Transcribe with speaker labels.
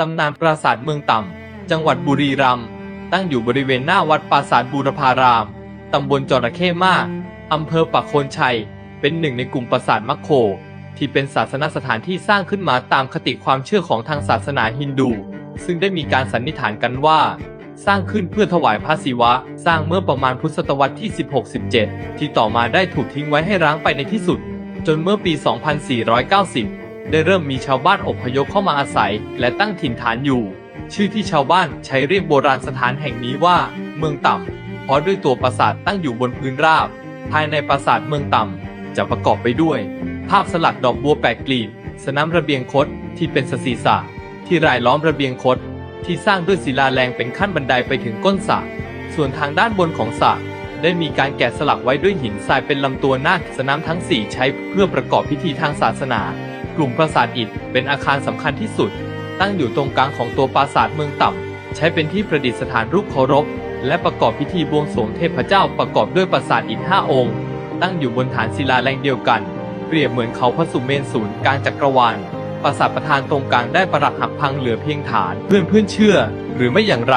Speaker 1: ตำนานปราสาทเมืองต่ำ จังหวัดบุรีรัมย์ ตั้งอยู่บริเวณหน้าวัดปราสาทบูรพาราม ตำบลจระเข้มากอำเภอปักโคนชัย เป็นหนึ่งในกลุ่มปราสาทมัคโค ที่เป็นศาสนสถานที่สร้างขึ้นมาตามคติความเชื่อของทางศาสนาฮินดู ซึ่งได้มีการสันนิษฐานกันว่า สร้างขึ้นเพื่อถวายพระศิวะ สร้างเมื่อประมาณพุทธศตวรรษที่ 16-17 ที่ต่อมาได้ถูกทิ้งไว้ให้ร้างไปในที่สุด จนเมื่อปี 2490 ได้เริ่มมีชาวบ้านอพยพเข้ามาอาศัย และตั้งถิ่นฐานอยู่ ชื่อที่ชาวบ้านใช้เรียกโบราณสถานแห่งนี้ว่า เมืองต่ำเพราะด้วยตัวปราสาทตั้งอยู่บนพื้นราบ ภายในปราสาทเมืองต่ำจะประกอบไปด้วย ภาพสลักดอกบัวแปดกลีบสนามระเบียงคดที่เป็นสศีสะที่รายล้อมระเบียงคดที่สร้างด้วยศิลาแรงเป็นขั้นบันไดไปถึงก้นสระส่วนทางด้านบนของสระได้มีการแกะสลักไว้ด้วยหินทรายเป็นลำตัวนาคสนามทั้ง4ใช้เพื่อประกอบพิธีทางศาสนา ลุ่มปราสาทอิฐเป็นอาคารสำคัญที่สุด ตั้งอยู่ตรงกลางของตัวปราสาทเมืองต่ำใช้เป็นที่ประดิษฐานรูปเคารพ และประกอบพิธีบวงสรวงเทพเจ้าประกอบด้วยปราสาทอิฐห้าองค์ ตั้งอยู่บนฐานศิลาแรงเดียวกัน เปรียบเหมือนเขาพระสุเมนศูนย์กลางจักรวาลปราสาทประธานตรงกลางได้ประหลักหักพังเหลือเพียงฐานเพื่อนเพื่อนเชื่อ หรือไม่อย่างไร